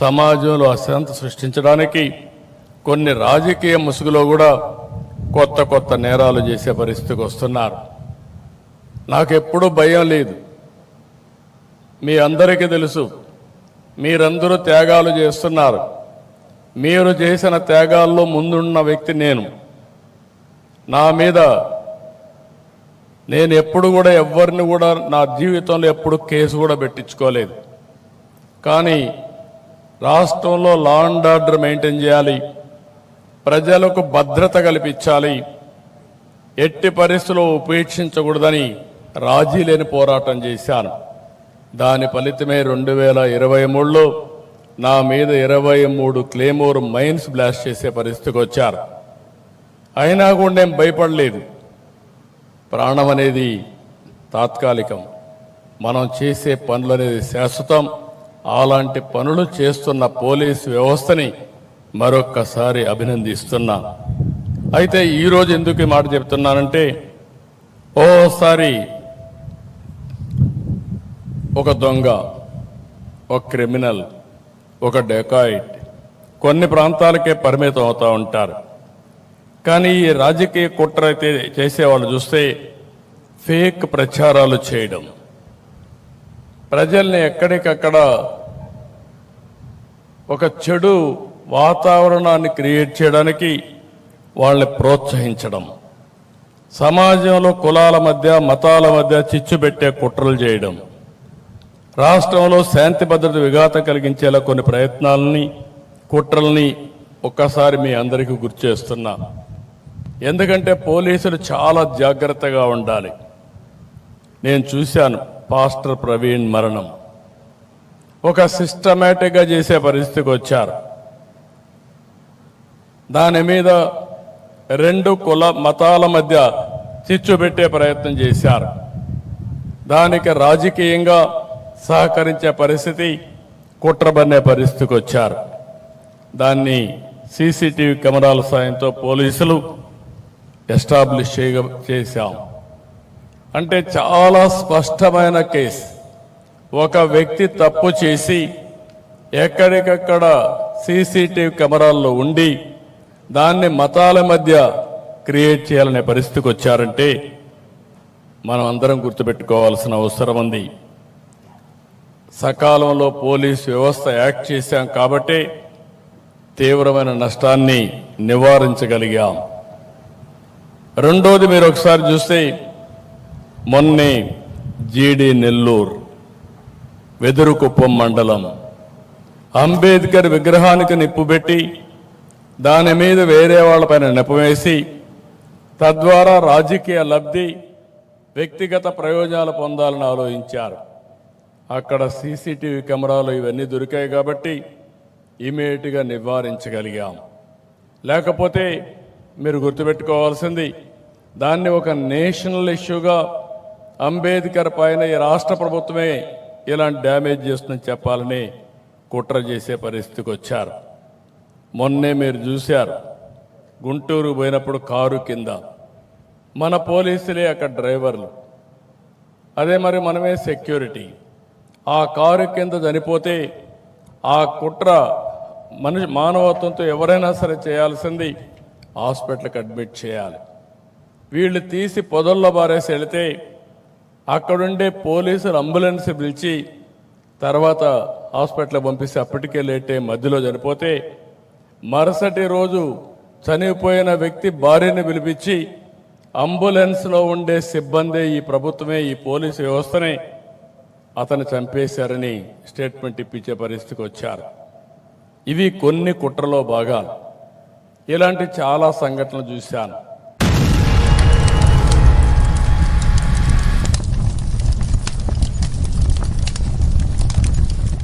సమాజంలో అశాంతి సృష్టించడానికి కొన్ని రాజకీయ ముసుగులో కూడా కొత్త కొత్త నేరాలు చేసే పరిస్థితికి వస్తున్నారు. నాకెప్పుడూ భయం లేదు. మీ అందరికీ తెలుసు మీరందరూ త్యాగాలు చేస్తున్నారు. మీరు చేసిన త్యాగాల్లో ముందున్న వ్యక్తి నేను. నా మీద నేను ఎప్పుడు కూడా ఎవరిని కూడా నా జీవితంలో ఎప్పుడు కేసు కూడా పెట్టించుకోలేదు. కానీ రాష్ట్రంలో లా అండ్ ఆర్డర్ మెయింటైన్ చేయాలి. ప్రజలకు భద్రత కల్పించాలి. ఎట్టి పరిస్థితుల్లో ఉపేక్షించకూడదని రాజీ లేని పోరాటం చేశాను. దాని ఫలితమే రెండు వేల ఇరవై మూడులో నా మీద ఇరవై మూడు క్లేమోర్ మైన్స్ బ్లాస్ట్ చేసే పరిస్థితికి వచ్చారు. అయినా కూడా నేను భయపడలేదు. ప్రాణం అనేది తాత్కాలికం. మనం చేసే పనులు అనేది శాశ్వతం. అలాంటి పనులు చేస్తున్న పోలీసు వ్యవస్థని మరొక్కసారి అభినందిస్తున్నా. అయితే ఈరోజు ఎందుకు మాట చెప్తున్నానంటే ఓసారి ఒక దొంగ ఒక క్రిమినల్ ఒక డెకాయిట్ కొన్ని ప్రాంతాలకే పరిమితం అవుతూ ఉంటారు. కానీ ఈ రాజకీయ కుట్ర అయితే చేసేవాళ్ళు చూస్తే ఫేక్ ప్రచారాలు చేయడం. ప్రజల్ని ఎక్కడికక్కడ ఒక చెడు వాతావరణాన్ని క్రియేట్ చేయడానికి వాళ్ళని ప్రోత్సహించడం. సమాజంలో కులాల మధ్య మతాల మధ్య చిచ్చు పెట్టే కుట్రలు చేయడం. రాష్ట్రంలో శాంతి భద్రత విఘాతం కలిగించేలా కొన్ని ప్రయత్నాలని కుట్రల్ని ఒక్కసారి మీ అందరికీ గుర్తు చేస్తున్నా. ఎందుకంటే పోలీసులు చాలా జాగ్రత్తగా ఉండాలి. నేను చూశాను. పాస్టర్ ప్రవీణ్ మరణం. ఒక సిస్టమేటిక్గా చేసే పరిస్థితికి వచ్చారు. దాని మీద రెండు కుల మతాల మధ్య చిచ్చు పెట్టే ప్రయత్నం చేశారు. దానికి రాజకీయంగా సహకరించే పరిస్థితి కుట్రబన్నే పరిస్థితికి వచ్చారు. దాన్ని సీసీటీవీ కెమెరాల సాయంతో పోలీసులు ఎస్టాబ్లిష్ చేయ చేశాం. అంటే చాలా స్పష్టమైన కేసు. ఒక వ్యక్తి తప్పు చేసి ఎక్కడికక్కడ సీసీటీవీ కెమెరాల్లో ఉండి దాన్ని మతాల మధ్య క్రియేట్ చేయాలనే పరిస్థితికి వచ్చారంటే మనం అందరం గుర్తుపెట్టుకోవాల్సిన అవసరం ఉంది. సకాలంలో పోలీస్ వ్యవస్థ యాక్ట్ చేశాం కాబట్టి తీవ్రమైన నష్టాన్ని నివారించగలిగాం. రెండోది మీరు ఒకసారి చూస్తే మొన్నే జీడి నెల్లూరు వెదురుకుప్పం మండలం అంబేద్కర్ విగ్రహానికి నిప్పు పెట్టి దాని మీద వేరే వాళ్ళపైన నెపవేసి తద్వారా రాజకీయ లబ్ధి వ్యక్తిగత ప్రయోజనాలు పొందాలని ఆలోచించారు. అక్కడ సీసీటీవీ కెమెరాలు ఇవన్నీ దొరికాయి కాబట్టి ఇమీడియట్గా నివారించగలిగాం. లేకపోతే మీరు గుర్తుపెట్టుకోవాల్సింది దాన్ని ఒక నేషనల్ ఇష్యూగా అంబేద్కర్ పైన ఈ రాష్ట్ర ప్రభుత్వమే ఇలాంటి డ్యామేజ్ చేస్తుందని చెప్పాలని కుట్ర చేసే పరిస్థితికి వచ్చారు. మొన్నే మీరు చూశారు. గుంటూరు పోయినప్పుడు కారు కింద. మన పోలీసులే అక్కడ డ్రైవర్లు. అదే మరి మనమే సెక్యూరిటీ. ఆ కారు కింద చనిపోతే ఆ కుట్ర మనిషి మానవత్వంతో ఎవరైనా సరే చేయాల్సింది హాస్పిటల్కి అడ్మిట్ చేయాలి. వీళ్ళు తీసి పొదల్లో బారేసి వెళితే అక్కడుండే పోలీసులు అంబులెన్స్ పిలిచి తర్వాత హాస్పిటల్ పంపిస్తే అప్పటికే లేటే మధ్యలో చనిపోతే మరుసటి రోజు చనిపోయిన వ్యక్తి భార్యను పిలిపించి అంబులెన్స్లో ఉండే సిబ్బంది ఈ ప్రభుత్వమే ఈ పోలీసు వ్యవస్థనే అతను చంపేశారని స్టేట్మెంట్ ఇప్పించే పరిస్థితికి వచ్చారు. ఇవి కొన్ని కుట్రలో భాగాలు. ఇలాంటి చాలా సంఘటనలు చూశాను.